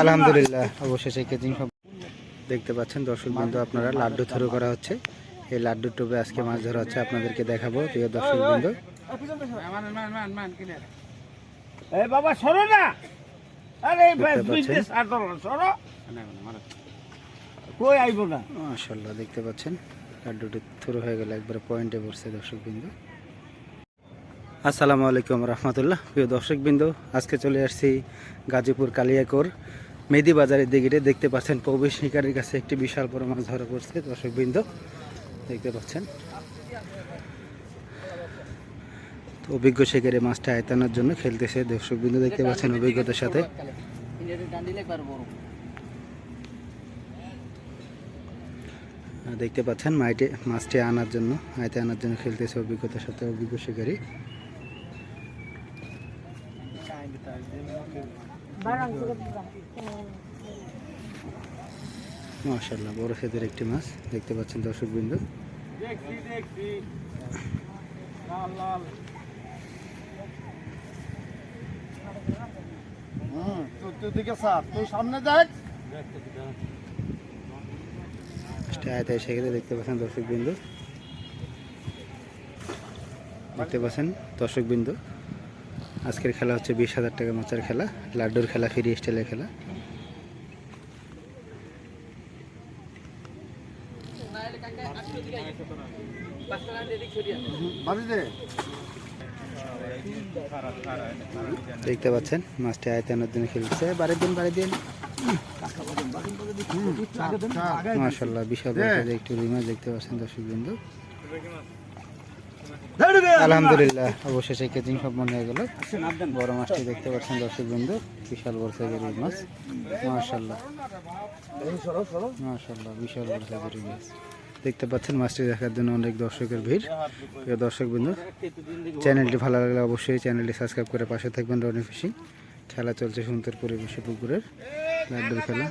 আলহামদুলিল্লাহ অবশেষে কেজিং সব দেখতে পাচ্ছেন দর্শক বিন্দু আপনারা লাড্ডু থ্রো করা হচ্ছে। এই লাড্ডু টোপে আজকে মাছ ধরা হচ্ছে আপনাদেরকে দেখাবো প্রিয় দর্শক বিন্দু বাবা সরো না! আরে কই আইব দেখতে পাচ্ছেন লাড্ডুটি থ্রো হয়ে গেল একবার পয়েন্টে পড়ছে দর্শক বিন্দু আসসালামু আলাইকুম রহমতুল্লাহ। প্রিয় দর্শক বিন্দু আজকে চলে আসছি গাজীপুর কালিয়াকোর মেদি বাজারের দিকে দেখতে পাচ্ছেন প্রবেশ শিকারের কাছে একটি বিশাল বড় মাছ ধরা পড়ছে দর্শক বিন্দু দেখতে পাচ্ছেন। তো অভিজ্ঞ শিকারে মাছটা আয়তানোর জন্য খেলতেছে দর্শক বিন্দু দেখতে পাচ্ছেন অভিজ্ঞতার সাথে। দেখতে পাচ্ছেন মাইটে মাছটি আনার জন্য আয়তে আনার জন্য খেলতেছে অভিজ্ঞতার সাথে অভিজ্ঞ শিকারী। মাশাল্লাহ বড় সেদের একটি মাছ। দেখতে পাচ্ছেন দর্শক বিন্দু দেখতে পাচ্ছেন দর্শক বিন্দু দেখতে পাচ্ছেন দর্শক বিন্দু আজকের খেলা হচ্ছে বিশ হাজার টাকা মাছের খেলা, লাড্ডুর খেলা, ফ্রি স্টাইলের খেলা। দেখতে পাচ্ছেন, মাছটি আয়তে আনার জন্য খেলছে। বাড়ির দিন বাড়ি দিন। মাশাল্লাহ বিশাল একটি রুই মাছ দেখতে পাচ্ছেন দর্শক বিন্দু আলহামদুলিল্লাহ, অবশেষে কেজিং সম্পন্ন হয়ে গেল। বড় মাছটি দেখতে পাচ্ছেন দর্শক বিন্দু বিশাল বড় সাইজের মাছ। মাশাল্লাহ মাশাল্লাহ বিশাল বড় সাইজের মাছ। দেখতে পাচ্ছেন মাছটি দেখার জন্য অনেক দর্শকের ভিড়। প্রিয় দর্শক বিন্দু চ্যানেলটি ভালো লাগলে অবশ্যই চ্যানেলটি সাবস্ক্রাইব করে পাশে থাকবেন রনি ফিশিং। খেলা চলছে সুন্দর পরিবেশে পুকুরের লাড্ডুর খেলা।